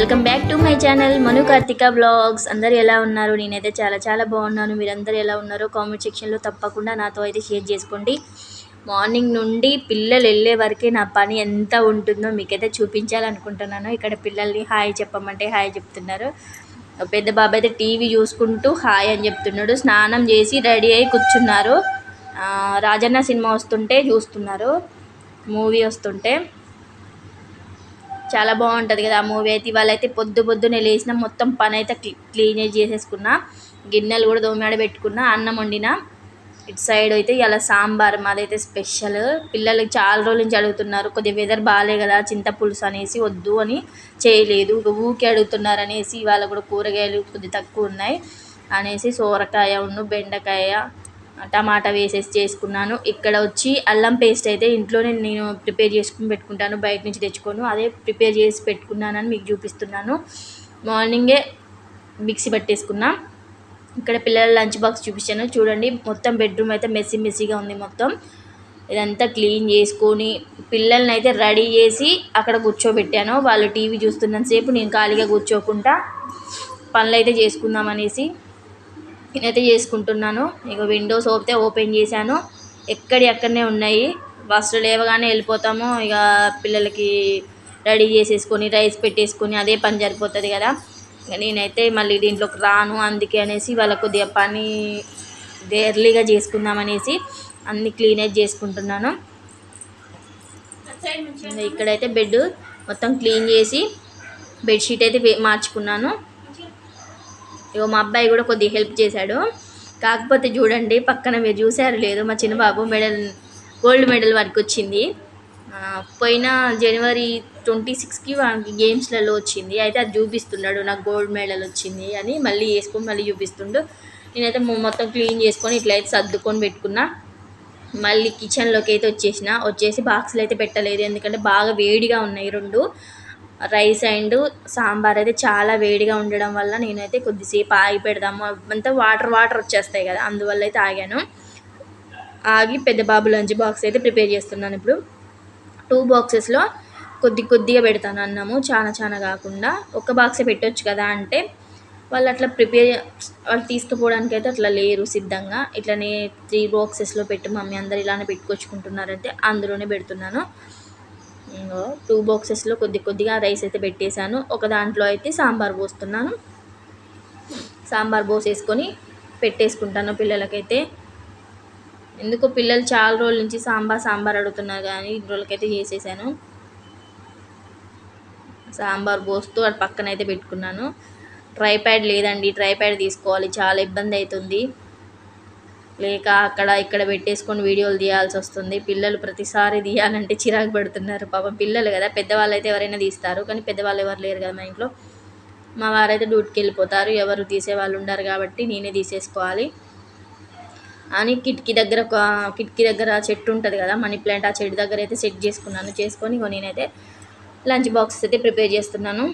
Welcome back to my channel Manu Karthika blogs. అందరు ఎలా ఉన్నారు? నేనైతే చాలా చాలా బాగున్నాను. మీరందరూ ఎలా ఉన్నారో కామెంట్ సెక్షన్లో తప్పకుండా నాతో అయితే షేర్ చేసుకోండి. మార్నింగ్ నుండి పిల్లలు వెళ్ళే వరకే నా పని ఎంత ఉంటుందో మీకైతే చూపించాలనుకుంటున్నాను. ఇక్కడ పిల్లల్ని హాయ్ చెప్పమంటే హాయ్ చెప్తున్నారు. పెద్ద బాబు అయితే టీవీ చూసుకుంటూ హాయ్ అని చెప్తున్నాడు. స్నానం చేసి రెడీ అయి కూర్చున్నారు. రాజన్న సినిమా వస్తుంటే చూస్తున్నారు. మూవీ వస్తుంటే. చాలా బాగుంటుంది కదా ఆ మూవీ అయితే. ఇవాళ అయితే పొద్దు పొద్దునే లేచిన మొత్తం పని అయితే క్లీన్ చేసేసుకున్నా. గిన్నెలు కూడా దోమాడ పెట్టుకున్నా అన్నం వండిన. ఇటు సైడ్ అయితే ఇలా సాంబార్ మాదైతే స్పెషల్. పిల్లలు చాలా రోజుల నుంచి అడుగుతున్నారు కొద్దిగా వెదర్ బాగాలే కదా చింతపులుసు అనేసి వద్దు అని చేయలేదు. ఇక ఊకే అడుగుతున్నారు అనేసి ఇవాళ కూడా కూరగాయలు కొద్దిగా తక్కువ ఉన్నాయి అనేసి సోరకాయ ఉన్ను బెండకాయ టమాటా వేసేసి చేసుకున్నాను. ఇక్కడ వచ్చి అల్లం పేస్ట్ అయితే ఇంట్లోనే నేను ప్రిపేర్ చేసుకుని పెట్టుకుంటాను. బయట నుంచి తెచ్చుకోను. అదే ప్రిపేర్ చేసి పెట్టుకున్నానని మీకు చూపిస్తున్నాను. మార్నింగే మిక్సీ పట్టేసుకున్నా. ఇక్కడ పిల్లల లంచ్ బాక్స్ చూపించాను. చూడండి మొత్తం బెడ్రూమ్ అయితే మెస్సీ మెస్సీగా ఉంది మొత్తం. ఇదంతా క్లీన్ చేసుకొని పిల్లల్ని అయితే రెడీ చేసి అక్కడ కూర్చోబెట్టాను. వాళ్ళు టీవీ చూస్తున్నంతసేపు నేను ఖాళీగా కూర్చోకుండా పనులు అయితే చేసుకుందాం అనేసి నేనైతే చేసుకుంటున్నాను. ఇక విండోస్ ఓపితే ఓపెన్ చేశాను. ఎక్కడి అక్కడనే ఉన్నాయి. ఫస్ట్ లేవగానే వెళ్ళిపోతాము. ఇక పిల్లలకి రెడీ చేసేసుకొని రైస్ పెట్టేసుకొని అదే పని సరిపోతుంది కదా. నేనైతే మళ్ళీ దీంట్లోకి రాను అందుకే అనేసి వాళ్ళ కొద్దిగా పని ఎర్లీగా చేసుకుందామనేసి అన్ని క్లీనేజ్ చేసుకుంటున్నాను. ఇక్కడైతే బెడ్ మొత్తం క్లీన్ చేసి బెడ్షీట్ అయితే మార్చుకున్నాను. ఇగో మా అబ్బాయి కూడా కొద్దిగా హెల్ప్ చేశాడు. కాకపోతే చూడండి పక్కన మీరు చూసారు లేదు మా చిన్నబాబు మెడల్ గోల్డ్ మెడల్ వరకు వచ్చింది పోయిన జనవరి ట్వంటీ సిక్స్కి వానికి గేమ్స్లలో వచ్చింది. అయితే అది చూపిస్తున్నాడు నాకు గోల్డ్ మెడల్ వచ్చింది అని మళ్ళీ వేసుకొని మళ్ళీ చూపిస్తుండు. నేనైతే మొత్తం క్లీన్ చేసుకొని ఇట్లయితే సర్దుకొని పెట్టుకున్నా. మళ్ళీ కిచెన్లోకి అయితే వచ్చేసిన. వచ్చేసి బాక్సులు అయితే పెట్టలేదు ఎందుకంటే బాగా వేడిగా ఉన్నాయి రెండు. రైస్ అండ్ సాంబార్ అయితే చాలా వేడిగా ఉండడం వల్ల నేనైతే కొద్దిసేపు ఆగి పెడదాము. అంతా వాటర్ వాటర్ వచ్చేస్తాయి కదా అందువల్ల అయితే ఆగాను. ఆగి పెద్ద బాబు లంచ్ బాక్స్ అయితే ప్రిపేర్ చేస్తున్నాను ఇప్పుడు. టూ బాక్సెస్లో కొద్ది కొద్దిగా పెడతాను అన్నము. చాలా చాలా కాకుండా ఒక బాక్సే పెట్టొచ్చు కదా అంటే వాళ్ళు అట్లా ప్రిపేర్ వాళ్ళు తీసుకుపోవడానికి అయితే అట్లా లేరు సిద్ధంగా. ఇట్లనే త్రీ బాక్సెస్లో పెట్టు మమ్మీ అందరు ఇలానే పెట్టుకొచ్చుకుంటున్నారంటే అందులోనే పెడుతున్నాను. టూ బాక్సెస్లో కొద్ది కొద్దిగా రైస్ అయితే పెట్టేశాను. ఒక దాంట్లో అయితే సాంబార్ పోస్తున్నాను. సాంబార్ పోసేసుకొని పెట్టేసుకుంటాను పిల్లలకైతే. ఎందుకో పిల్లలు చాలా రోజుల నుంచి సాంబార్ సాంబార్ అడుగుతున్నారు కానీ ఇన్ని రోజులకైతే చేసేసాను. సాంబార్ పోస్తూ అటు పక్కన అయితే పెట్టుకున్నాను. ట్రై ప్యాడ్ లేదండి. ట్రై ప్యాడ్ తీసుకోవాలి. చాలా ఇబ్బంది అవుతుంది. లేక అక్కడ ఇక్కడ పెట్టేసుకొని వీడియోలు తీయాల్సి వస్తుంది. పిల్లలు ప్రతిసారి తీయాలంటే చిరాకు పడుతున్నారు. పాపం పిల్లలు కదా పెద్దవాళ్ళు అయితే ఎవరైనా తీస్తారు. కానీ పెద్దవాళ్ళు ఎవరు లేరు కదా మా ఇంట్లో. మా వారైతే డ్యూటీకి వెళ్ళిపోతారు. ఎవరు తీసే వాళ్ళు ఉండరు కాబట్టి నేనే తీసేసుకోవాలి. అని కిటికీ దగ్గర ఒక కిటికీ దగ్గర చెట్టు ఉంటుంది కదా మనీ ప్లాంట్ ఆ చెట్టు దగ్గర అయితే సెట్ చేసుకున్నాను. చేసుకొని నేనైతే లంచ్ బాక్సెస్ అయితే ప్రిపేర్ చేస్తున్నాను.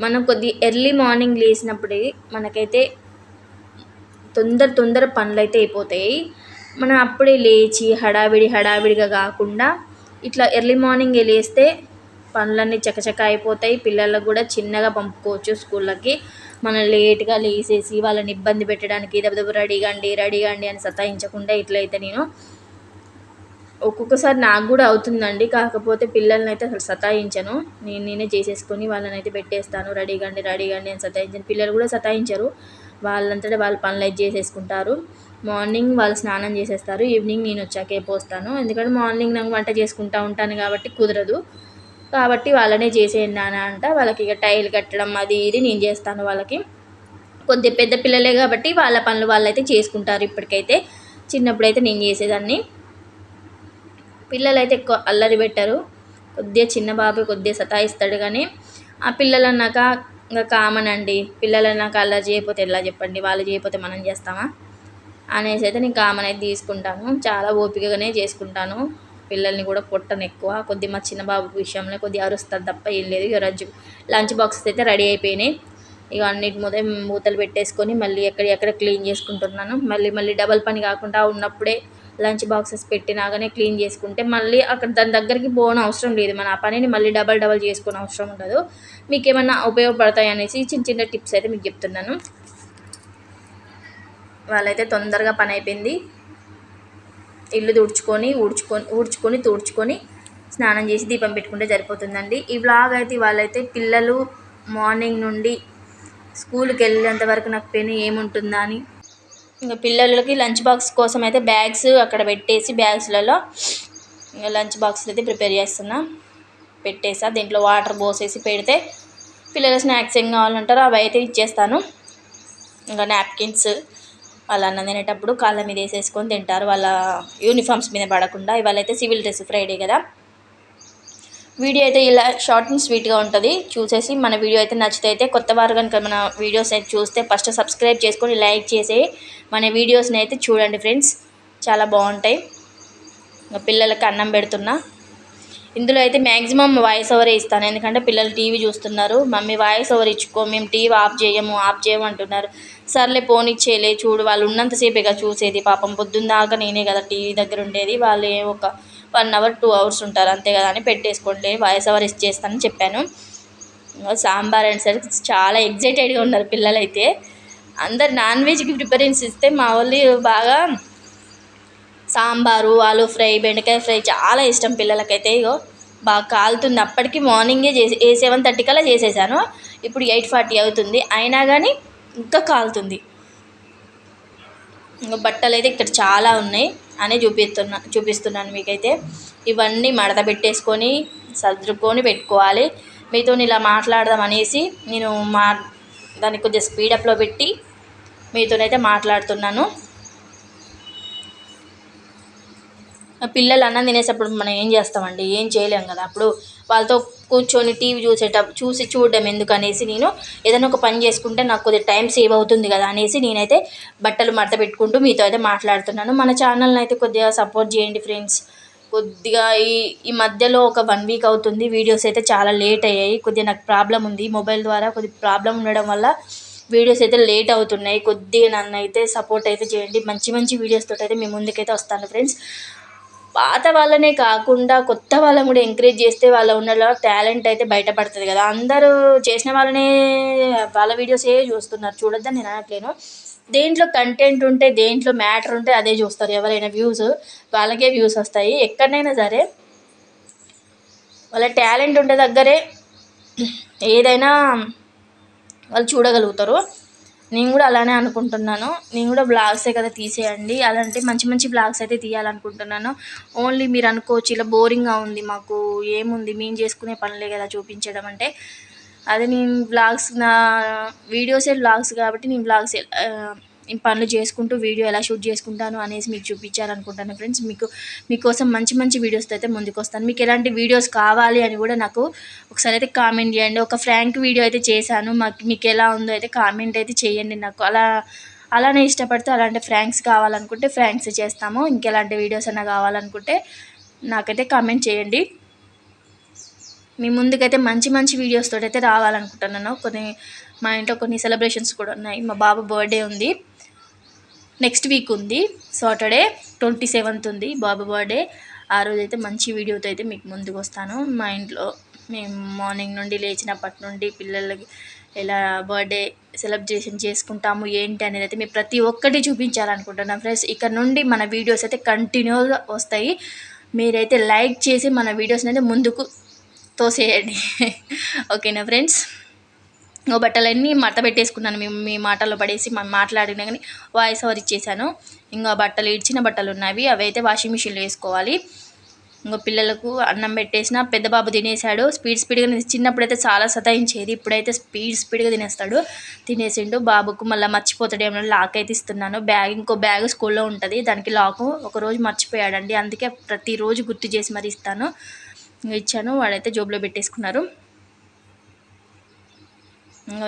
మనం కొద్ది ఎర్లీ మార్నింగ్ లేచినప్పుడు మనకైతే తొందర తొందర పనులు అయితే అయిపోతాయి. మనం అప్పుడే లేచి హడావిడి హడావిడిగా కాకుండా ఇట్లా ఎర్లీ మార్నింగ్ లేస్తే పనులన్నీ చకచక అయిపోతాయి. పిల్లలకు కూడా చిన్నగా పంపుకోవచ్చు స్కూళ్ళకి. మనం లేట్గా లేసేసి వాళ్ళని ఇబ్బంది పెట్టడానికి దెబ్బ రెడీ అండి రెడీ అండి అని సతాయించకుండా ఇట్లయితే నేను ఒక్కొక్కసారి నాకు కూడా అవుతుందండి. కాకపోతే పిల్లల్ని అయితే అసలు సతాయించను. నేను నేనే చేసేసుకొని వాళ్ళని అయితే పెట్టేస్తాను. రెడీ అండి రెడీ అండి అని సతాయించను. పిల్లలు కూడా సతాయించరు. వాళ్ళంతటా వాళ్ళ పనులు అయితే చేసేసుకుంటారు. మార్నింగ్ వాళ్ళు స్నానం చేసేస్తారు. ఈవినింగ్ నేను వచ్చాకే పోస్తాను. ఎందుకంటే మార్నింగ్ నాకు వంట చేసుకుంటా ఉంటాను కాబట్టి కుదరదు. కాబట్టి వాళ్ళనే చేసేయండి నాన్న అంట. వాళ్ళకి ఇక టైల్ కట్టడం అది ఇది నేను చేస్తాను వాళ్ళకి. కొద్ది పెద్ద పిల్లలే కాబట్టి వాళ్ళ పనులు వాళ్ళైతే చేసుకుంటారు ఇప్పటికైతే. చిన్నప్పుడైతే నేను చేసేదాన్ని. పిల్లలు అయితే ఎక్కువ అల్లరి పెట్టరు. కొద్దిగా చిన్న బాబు కొద్దిగా సతాయిస్తాడు కానీ ఆ పిల్లలు అన్నాక ఇంకా కామన్ అండి పిల్లలు నాకు అలా చేయకపోతే ఎలా చెప్పండి? వాళ్ళు చేయకపోతే మనం చేస్తామా? అనేసి అయితే నేను కామన్ అయితే తీసుకుంటాను. చాలా ఓపికగానే చేసుకుంటాను. పిల్లల్ని కూడా పుట్టను ఎక్కువ. కొద్ది మా చిన్న బాబు విషయంలో కొద్దిగా అరుస్తుంది తప్ప ఏం లేదు. ఇక లంచ్ లంచ్ బాక్సెస్ అయితే రెడీ అయిపోయినాయి. ఇక అన్నిటి ముందే మూతలు పెట్టేసుకొని మళ్ళీ ఎక్కడ ఎక్కడ క్లీన్ చేసుకుంటున్నాను. మళ్ళీ మళ్ళీ డబల్ పని కాకుండా ఉన్నప్పుడే లంచ్ బాక్సెస్ పెట్టినాగానే క్లీన్ చేసుకుంటే మళ్ళీ అక్కడ దాని దగ్గరికి పోవడం అవసరం లేదు. మన ఆ పనిని మళ్ళీ డబల్ డబల్ చేసుకునే అవసరం ఉండదు. మీకు ఏమన్నా ఉపయోగపడతాయి అనేసి చిన్న చిన్న టిప్స్ అయితే మీకు చెప్తున్నాను. వాళ్ళైతే తొందరగా పని అయిపోయింది. ఇల్లు తుడుచుకొని ఊడ్చుకొని ఊడ్చుకొని తుడుచుకొని స్నానం చేసి దీపం పెట్టుకుంటే సరిపోతుందండి. ఈ వ్లాగ్ అయితే వాళ్ళైతే పిల్లలు మార్నింగ్ నుండి స్కూల్కి వెళ్ళేంత వరకు నాకు పెయిన్ ఏముంటుందా అని ఇంకా పిల్లలకి లంచ్ బాక్స్ కోసం అయితే బ్యాగ్స్ అక్కడ పెట్టేసి బ్యాగ్స్లలో ఇంకా లంచ్ బాక్స్లు అయితే ప్రిపేర్ చేస్తున్నా. పెట్టేసా. దీంట్లో వాటర్ పోసేసి పెడితే పిల్లల స్నాక్స్ ఏం కావాలంటారో అవి అయితే ఇచ్చేస్తాను. ఇంకా నాప్కిన్స్ వాళ్ళ అన్నం తినేటప్పుడు కాళ్ళ మీద వేసేసుకొని తింటారు. వాళ్ళ యూనిఫామ్స్ మీద పడకుండా. ఇవాళ అయితే సివిల్ డ్రెస్ ఫ్రైడే కదా. వీడియో అయితే ఇలా షార్ట్ అండ్ స్వీట్గా ఉంటుంది. చూసేసి మన వీడియో అయితే నచ్చితే అయితే కొత్త వారు కనుక మన వీడియోస్ అయితే చూస్తే ఫస్ట్ సబ్స్క్రైబ్ చేసుకొని లైక్ చేసి మన వీడియోస్ని అయితే చూడండి ఫ్రెండ్స్ చాలా బాగుంటాయి. పిల్లలకి అన్నం పెడుతున్నా. ఇందులో అయితే మ్యాక్సిమం వాయిస్ ఓవర్ ఇస్తాను. ఎందుకంటే పిల్లలు టీవీ చూస్తున్నారు. మమ్మీ వాయిస్ ఓవర్ ఇచ్చుకో మేము టీవీ ఆఫ్ చేయము ఆఫ్ చేయమంటున్నారు. సర్లే ఫోన్ పోనిచ్చేలే చూడు వాళ్ళు ఉన్నంతసేపే కదా చూసేది. పాపం పొద్దున్న దాకా నేనే కదా టీవీ దగ్గర ఉండేది. వాళ్ళు ఒక వన్ అవర్ టూ అవర్స్ ఉంటారు అంతే కదా అని పెట్టేసుకోండి వాయిస్ ఓవర్ ఇచ్చేస్తానని చెప్పాను. సాంబార్ అండ్ సరే చాలా ఎగ్జైటెడ్గా ఉన్నారు పిల్లలైతే. అందరు నాన్ వెజ్కి ప్రిఫరెన్స్ ఇస్తే మా వాళ్ళు బాగా సాంబారు ఆలు ఫ్రై బెండకాయ ఫ్రై చాలా ఇష్టం పిల్లలకైతే. ఇగో బాగా కాలుతుంది. అప్పటికి మార్నింగే చేసి ఏ సెవెన్ థర్టీ కల్లా చేసేసాను. ఇప్పుడు ఎయిట్ ఫార్టీ అవుతుంది. అయినా కానీ ఇంకా కాలుతుంది. ఇంకా బట్టలు అయితే ఇక్కడ చాలా ఉన్నాయి. అని చూపిస్తున్నా చూపిస్తున్నాను మీకైతే. ఇవన్నీ మడత పెట్టేసుకొని సర్దుకొని పెట్టుకోవాలి. మీతో ఇలా మాట్లాడదాం అనేసి నేను మా దాన్ని కొద్దిగా స్పీడప్లో పెట్టి మీతోనైతే మాట్లాడుతున్నాను. పిల్లలు అన్నం తినేసేటప్పుడు మనం ఏం చేస్తామండి? ఏం చేయలేం కదా. అప్పుడు వాళ్ళతో కూర్చొని టీవీ చూసేట చూసి చూడడం ఎందుకనేసి నేను ఏదైనా ఒక పని చేసుకుంటే నాకు కొద్దిగా టైం సేవ్ అవుతుంది కదా అనేసి నేనైతే బట్టలు మడత పెట్టుకుంటూ మీతో అయితే మాట్లాడుతున్నాను. మన ఛానల్ని అయితే కొద్దిగా సపోర్ట్ చేయండి ఫ్రెండ్స్. కొద్దిగా ఈ ఈ మధ్యలో ఒక వన్ వీక్ అవుతుంది వీడియోస్ అయితే చాలా లేట్ అయ్యాయి. కొద్దిగా నాకు ప్రాబ్లం ఉంది మొబైల్ ద్వారా కొద్దిగా ప్రాబ్లం ఉండడం వల్ల వీడియోస్ అయితే లేట్ అవుతున్నాయి. కొద్దిగా నన్ను అయితే సపోర్ట్ అయితే చేయండి. మంచి మంచి వీడియోస్ తోటి అయితే మీ ముందుకైతే వస్తాను ఫ్రెండ్స్. పాత వాళ్ళనే కాకుండా కొత్త వాళ్ళని కూడా ఎంకరేజ్ చేస్తే వాళ్ళ ఉన్న టాలెంట్ అయితే బయటపడుతుంది కదా. అందరూ చేసిన వాళ్ళనే వాళ్ళ వీడియోసే చూస్తున్నారు? చూడొద్దని నేను అనట్లేను. దేంట్లో కంటెంట్ ఉంటే దేంట్లో మ్యాటర్ ఉంటే అదే చూస్తారు. ఎవరైనా వ్యూస్ వాళ్ళకే వ్యూస్ వస్తాయి. ఎక్కడైనా సరే వాళ్ళ టాలెంట్ ఉండే దగ్గరే ఏదైనా వాళ్ళు చూడగలుగుతారు. నేను కూడా అలానే అనుకుంటున్నాను. నేను కూడా బ్లాగ్సే కదా తీసేయండి. అలాంటి మంచి మంచి బ్లాగ్స్ అయితే తీయాలనుకుంటున్నాను. ఓన్లీ మీరు అనుకోవచ్చు ఇలా బోరింగ్గా ఉంది మాకు ఏముంది మేము చేసుకునే పనులే కదా చూపించడం అంటే. అదే నేను బ్లాగ్స్ నా వీడియోసే బ్లాగ్స్ కాబట్టి నేను బ్లాగ్స్ పనులు చేసుకుంటూ వీడియో ఎలా షూట్ చేసుకుంటాను అనేసి మీకు చూపించాలనుకుంటాను ఫ్రెండ్స్. మీకు మీకోసం మంచి మంచి వీడియోస్తో అయితే ముందుకు వస్తాను మీకు ఎలాంటి వీడియోస్ కావాలి అని కూడా నాకు ఒకసారి అయితే కామెంట్ చేయండి. ఒక ఫ్రాంక్ వీడియో అయితే చేశాను. మాకు మీకు ఎలా ఉందో అయితే కామెంట్ అయితే చేయండి నాకు. అలా అలానే ఇష్టపడితే అలాంటి ఫ్రాంక్స్ కావాలనుకుంటే ఫ్రాంక్స్ చేస్తాము. ఇంకెలాంటి వీడియోస్ అయినా కావాలనుకుంటే నాకైతే కామెంట్ చేయండి. మీ ముందుకైతే మంచి మంచి వీడియోస్ అయితే రావాలనుకుంటున్నాను. కొన్ని మా ఇంట్లో కొన్ని సెలబ్రేషన్స్ కూడా ఉన్నాయి. మా బాబు బర్త్డే ఉంది. నెక్స్ట్ వీక్ ఉంది. సాటర్డే ట్వంటీ సెవెంత్ ఉంది. బాబు బర్త్డే. ఆ రోజు అయితే మంచి వీడియోతో అయితే మీకు ముందుకు వస్తాను. మా ఇంట్లో మేము మార్నింగ్ నుండి లేచినప్పటి నుండి పిల్లలకి ఎలా బర్త్డే సెలబ్రేషన్ చేసుకుంటాము ఏంటి అనేది అయితే మేము ప్రతి ఒక్కటి చూపించాలనుకుంటున్నాను ఫ్రెండ్స్ ఇక్కడ నుండి మన వీడియోస్ అయితే కంటిన్యూగా వస్తాయి. మీరైతే లైక్ చేసి మన వీడియోస్ని అయితే ముందుకు తోసేయండి. ఓకేనా ఫ్రెండ్స్? ఓ బట్టలన్నీ మడత పెట్టేసుకున్నాను. మేము మీ మాటల్లో పడేసి మనం మాట్లాడినా కానీ వాయిస్ ఓవర్ ఇచ్చేసాను ఇంకా బట్టలు ఇచ్చిన బట్టలు ఉన్నవి అవి అయితే వాషింగ్ మిషన్లో వేసుకోవాలి. ఇంకా పిల్లలకు అన్నం పెట్టేసిన పెద్ద బాబు తినేసాడు స్పీడ్ స్పీడ్గా చిన్నప్పుడైతే చాలా సతాయించేది. ఇప్పుడైతే స్పీడ్ స్పీడ్గా తినేస్తాడు. తినేసిండు. బాబుకు మళ్ళీ మర్చిపోతాడేమో లాక్ అయితే ఇస్తున్నాను. బ్యాగ్ ఇంకో బ్యాగ్ స్కూల్లో ఉంటుంది. దానికి లాకు ఒకరోజు మర్చిపోయాడండి. అందుకే ప్రతిరోజు గుర్తు చేసి మరి ఇస్తాను. ఇచ్చాను. వాడైతే జోబులో పెట్టేసుకున్నారు.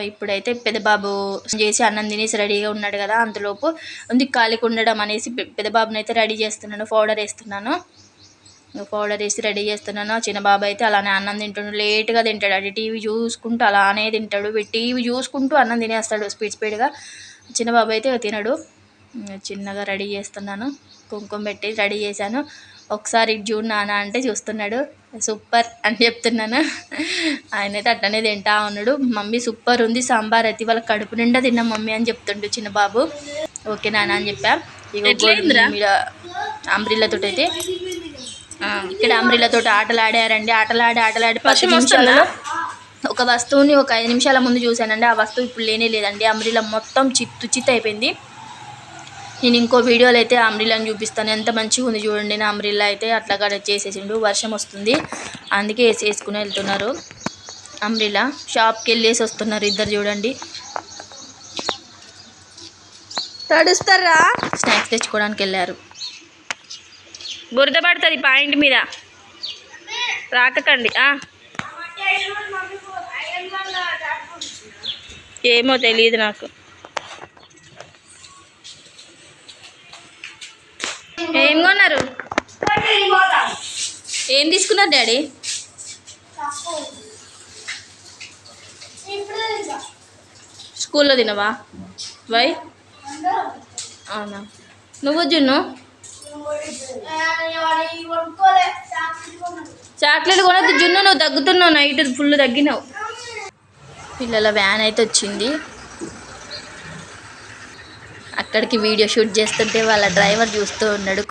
ఇప్పుడైతే పెద్దబాబు చేసి అన్నం తినేసి రెడీగా ఉన్నాడు కదా అంతలోపు ఉంది ఖాళీకి ఉండడం అనేసి పెద్దబాబుని అయితే రెడీ చేస్తున్నాను పౌడర్ వేస్తున్నాను. పౌడర్ వేసి రెడీ చేస్తున్నాను. చిన్న బాబు అయితే అలానే అన్నం తింటాడు లేట్గా తింటాడు. అది టీవీ చూసుకుంటూ అలానే తింటాడు. టీవీ చూసుకుంటూ అన్నం తినేస్తాడు స్పీడ్ స్పీడ్గా. చిన్న బాబు అయితే తినడు. చిన్నగా రెడీ చేస్తున్నాను. కుంకుమ పెట్టి రెడీ చేశాను. ఒకసారి జూన్ నానా నాన్న అంటే చూస్తున్నాడు. సూపర్ అని చెప్తున్నాను. ఆయన అయితే అట్లనే తింటా ఉన్నాడు. మమ్మీ సూపర్ ఉంది సాంబార్ అయితే. వాళ్ళ కడుపు నిండా తిన్నా మమ్మీ అని చెప్తుండు చిన్న బాబు ఓకే నాన్న అని చెప్పా. అంబ్రిల్లతో అయితే ఇక్కడ అంబ్రిల్లతో ఆటలు ఆడారండి ఆటలు ఆడి ఆటలాడి పది నిమిషాలలో ఒక వస్తువుని ఒక ఐదు నిమిషాల ముందు చూశానండి. ఆ వస్తువు ఇప్పుడు లేనే లేదండి. అంబ్రిల్లా మొత్తం చిత్తు చిత్తు అయిపోయింది. నేను ఇంకో వీడియోలో అయితే అంబ్రిల్లాని చూపిస్తాను. ఎంత మంచిగా ఉంది చూడండి. నా అంబ్రిల్లా అయితే అట్లా అట్లాగా చేసేసిండు. వర్షం వస్తుంది. అందుకే వేసి వేసుకుని వెళ్తున్నారు. అంబ్రిల్లా షాప్కి వెళ్ళేసి వస్తున్నారు ఇద్దరు చూడండి. తడుస్తారా? స్నాక్స్ తెచ్చుకోవడానికి వెళ్ళారు. బురద పడుతుంది పాయింట్ మీద. రాకకండి. ఏమో తెలియదు నాకు. ఏం కొన్నారు? ఏం తీసుకున్నారు డాడీ? స్కూల్లో తినవా? వై? అవునా? నువ్వు జున్ను? చాక్లెట్ కొనద్దు జున్ను నువ్వు తగ్గుతున్నావు నైట్ ఫుల్ తగ్గినావు పిల్లల వ్యాన్ అయితే వచ్చింది. అక్కడికి వీడియో షూట్ చేస్తుంటే వాళ్ళ డ్రైవర్ చూస్తూ ఉన్నాడు.